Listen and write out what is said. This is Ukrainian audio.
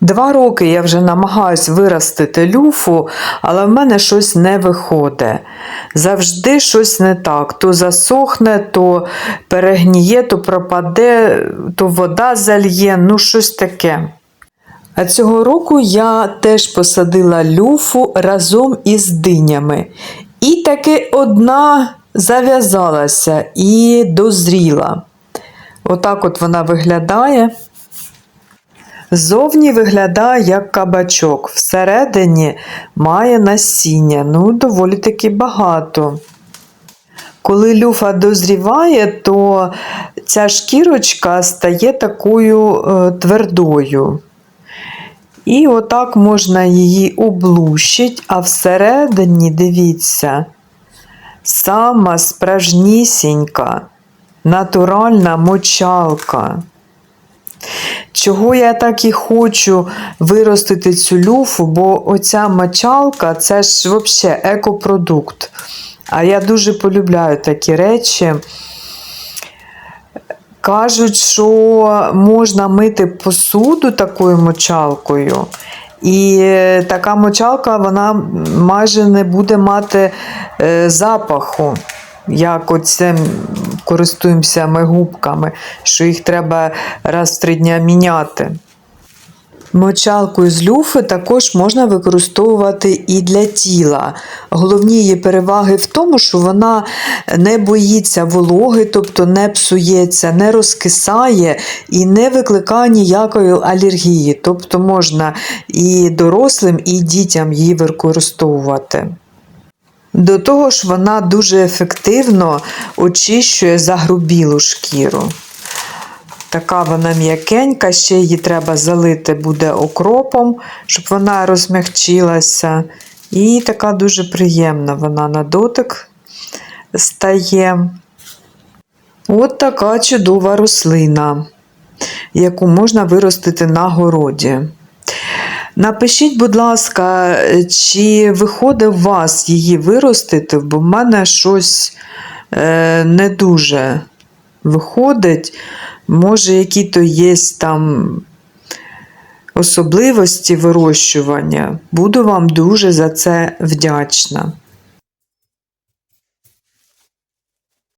Два роки я вже намагаюсь виростити люфу, але в мене щось не виходить. Завжди щось не так. То засохне, то перегніє, то пропаде, то вода зальє, ну щось таке. А цього року я теж посадила люфу разом із динями. І таки одна зав'язалася і дозріла. Отак от вона виглядає. Зовні виглядає як кабачок, всередині має насіння, ну доволі таки багато. Коли люфа дозріває, то ця шкірочка стає такою е, твердою. І отак можна її облущити, а всередині, дивіться, сама справжнісінька, натуральна мочалка. Чого я так і хочу виростити цю люфу, бо оця мочалка це ж взагалі екопродукт. А я дуже полюбляю такі речі. Кажуть, що можна мити посуду такою мочалкою. І така мочалка вона майже не буде мати е, запаху, як оцим користуємося ми губками, що їх треба раз в три дня міняти. Мочалку з люфи також можна використовувати і для тіла. Головні її переваги в тому, що вона не боїться вологи, тобто не псується, не розкисає і не викликає ніякої алергії. Тобто можна і дорослим, і дітям її використовувати. До того ж, вона дуже ефективно очищує загрубілу шкіру. Така вона м'якенька, ще її треба залити буде окропом, щоб вона розмягчилася. І така дуже приємна вона на дотик стає. От така чудова рослина, яку можна виростити на городі. Напишіть, будь ласка, чи виходить у вас її виростити, бо в мене щось е, не дуже виходить. Може, які то є там особливості вирощування. Буду вам дуже за це вдячна.